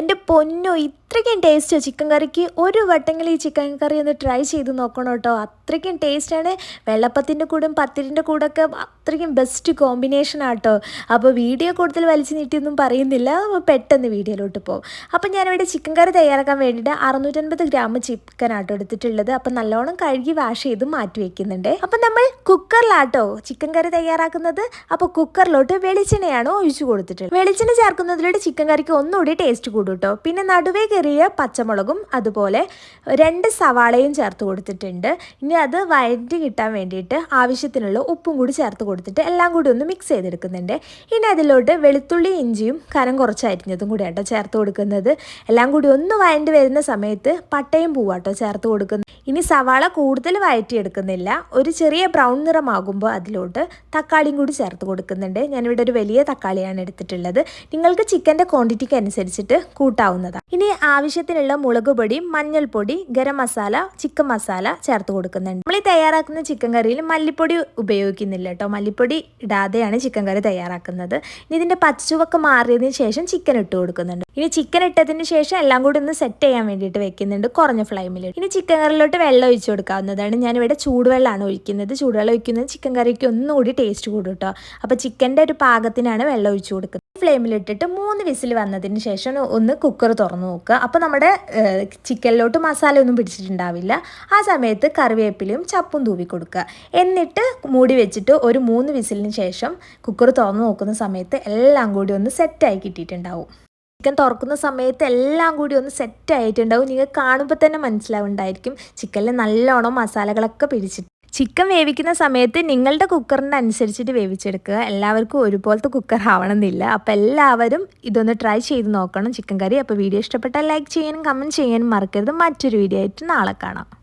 എന്റെ പൊന്നോ ഇത്രയ്ക്കും ടേസ്റ്റോ ചിക്കൻ കറിക്ക്. ഒരു വട്ടെങ്കിലും ഈ ചിക്കൻ കറി ഒന്ന് ട്രൈ ചെയ്ത് നോക്കണം കേട്ടോ. അത്രയ്ക്കും ടേസ്റ്റാണ് വെള്ളപ്പത്തിന്റെ കൂടും പത്തിരിന്റെ കൂടൊക്കെ അത്രയ്ക്കും ബെസ്റ്റ് കോമ്പിനേഷൻ ആട്ടോ അപ്പോൾ വീഡിയോ കൂടുതൽ വലിച്ചു നീട്ടിയൊന്നും പറയുന്നില്ല. പെട്ടെന്ന് വീഡിയോയിലോട്ട് പോകും അപ്പോൾ ഞാനിവിടെ ചിക്കൻ കറി തയ്യാറാക്കാൻ വേണ്ടിയിട്ട് അറുന്നൂറ്റൻപത് ഗ്രാം ചിക്കൻ ആട്ടോ എടുത്തിട്ടുള്ളത്. അപ്പം നല്ലോണം കഴുകി വാഷ് ചെയ്ത് മാറ്റി വയ്ക്കുന്നുണ്ട് അപ്പം നമ്മൾ കുക്കറിലാട്ടോ ചിക്കൻ കറി തയ്യാറാക്കുന്നത്. അപ്പോൾ കുക്കറിലോട്ട് വെളിച്ചെണ്ണയാണ് ഒഴിച്ചു കൊടുത്തിട്ടുള്ളത്. വെളിച്ചെണ്ണ ചേർക്കുന്നതിലൂടെ ചിക്കൻ കറിക്ക് ഒന്നുകൂടി ടേസ്റ്റ് കൂടും. കേട്ടോ പിന്നെ നടുവേ കയറിയ പച്ചമുളകും അതുപോലെ രണ്ട് സവാളയും ചേർത്ത് കൊടുത്തിട്ടുണ്ട്. ഇനി അത് വഴറ്റി കിട്ടാൻ വേണ്ടിയിട്ട് ആവശ്യത്തിനുള്ള ഉപ്പും കൂടി ചേർത്ത് കൊടുത്തിട്ട് എല്ലാം കൂടി ഒന്ന് മിക്സ് ചെയ്തെടുക്കുന്നുണ്ട്. ഇനി അതിലോട്ട് വെളുത്തുള്ളി ഇഞ്ചിയും കനം കുറച്ച് അരിഞ്ഞതും കൂടി ചേർത്ത് കൊടുക്കുന്നത്. എല്ലാം കൂടി ഒന്ന് വഴണ്ടി വരുന്ന സമയത്ത് പട്ടയും പൂവാട്ടോ ചേർത്ത് കൊടുക്കുന്നത്. ഇനി സവാള കൂടുതൽ വഴറ്റിയെടുക്കുന്നില്ല ഒരു ചെറിയ ബ്രൗൺ നിറമാകുമ്പോൾ അതിലോട്ട് തക്കാളിയും കൂടി ചേർത്ത് കൊടുക്കുന്നുണ്ട്. ഞാനിവിടെ ഒരു വലിയ തക്കാളിയാണ് എടുത്തിട്ടുള്ളത്. നിങ്ങൾക്ക് ചിക്കന്റെ ക്വാണ്ടിറ്റിക്ക് അനുസരിച്ചിട്ട് കൂട്ടാവുന്നതാണ്. ഇനി ആവശ്യത്തിനുള്ള മുളക് പൊടി മഞ്ഞൾപ്പൊടി ഗരം മസാല ചിക്കൻ മസാല ചേർത്ത് കൊടുക്കുന്നുണ്ട്. നമ്മൾ ഈ തയ്യാറാക്കുന്ന ചിക്കൻ കറിയിൽ മല്ലിപ്പൊടി ഉപയോഗിക്കുന്നില്ല കേട്ടോ. മല്ലിപ്പൊടി ഇടാതെയാണ് ചിക്കൻ കറി തയ്യാറാക്കുന്നത്. ഇനി ഇതിന്റെ പച്ചുവൊക്കെ മാറിയതിന് ശേഷം ചിക്കൻ ഇട്ട് കൊടുക്കുന്നുണ്ട്. ഇനി ചിക്കൻ ഇട്ടതിന് ശേഷം എല്ലാം കൂടി ഒന്ന് സെറ്റ് ചെയ്യാൻ വേണ്ടിയിട്ട് വെക്കുന്നുണ്ട് കുറഞ്ഞ ഫ്ലെയിമിൽ ഇനി ചിക്കൻ കറിയിലോട്ട് വെള്ളം ഒഴിച്ചു കൊടുക്കാവുന്നതാണ്. ഞാനിവിടെ ചൂടുവെള്ളമാണ് ഒഴിക്കുന്നത്. ചൂടുവെള്ളം ഒഴിക്കുന്നത് ചിക്കൻ കറിക്ക് ഒന്നുകൂടി ടേസ്റ്റ് കൂടും കേട്ടോ അപ്പോൾ ചിക്കന്റെ ഒരു പാകത്തിനാണ് വെള്ളം ഒഴിച്ചു കൊടുക്കുന്നത്. ഫ്ലെയിമിലിട്ടിട്ട് മൂന്ന് വിസിൽ വന്നതിന് ശേഷം ഒന്ന് കുക്കർ തുറന്നു നോക്കുക. അപ്പോൾ നമ്മുടെ ചിക്കനിലോട്ട് മസാല ഒന്നും പിടിച്ചിട്ടുണ്ടാവില്ല. ആ സമയത്ത് കറിവേപ്പിലയും ചപ്പും തൂവി കൊടുക്കുക. എന്നിട്ട് മൂടി വെച്ചിട്ട് ഒരു മൂന്ന് വിസിലിന് ശേഷം കുക്കർ തുറന്നു നോക്കുന്ന സമയത്ത് എല്ലാം കൂടി ഒന്ന് സെറ്റായി കിട്ടിയിട്ടുണ്ടാവും. ചിക്കൻ തുറക്കുന്ന സമയത്ത് എല്ലാം കൂടി ഒന്ന് സെറ്റ് ആയിട്ടുണ്ടാവും. നിങ്ങൾ കാണുമ്പോൾ തന്നെ മനസ്സിലാവുണ്ടായിരിക്കും. ചിക്കനിൽ നല്ലോണം മസാലകളൊക്കെ പിടിച്ചിട്ട്. ചിക്കൻ വേവിക്കുന്ന സമയത്ത് നിങ്ങളുടെ കുക്കറിന്റെ അനുസരിച്ചിട്ട് വേവിച്ചെടുക്കുക. എല്ലാവർക്കും ഒരുപോലത്തെ കുക്കർ ആവണമെന്നില്ല. അപ്പോൾ എല്ലാവരും ഇതൊന്ന് ട്രൈ ചെയ്ത് നോക്കണം. Chicken curry. അപ്പോൾ വീഡിയോ ഇഷ്ടപ്പെട്ടാൽ ലൈക്ക് ചെയ്യാനും കമന്റ് ചെയ്യാനും മറക്കരുത്. മറ്റൊരു വീഡിയോ ആയിട്ട് നാളെ കാണാം.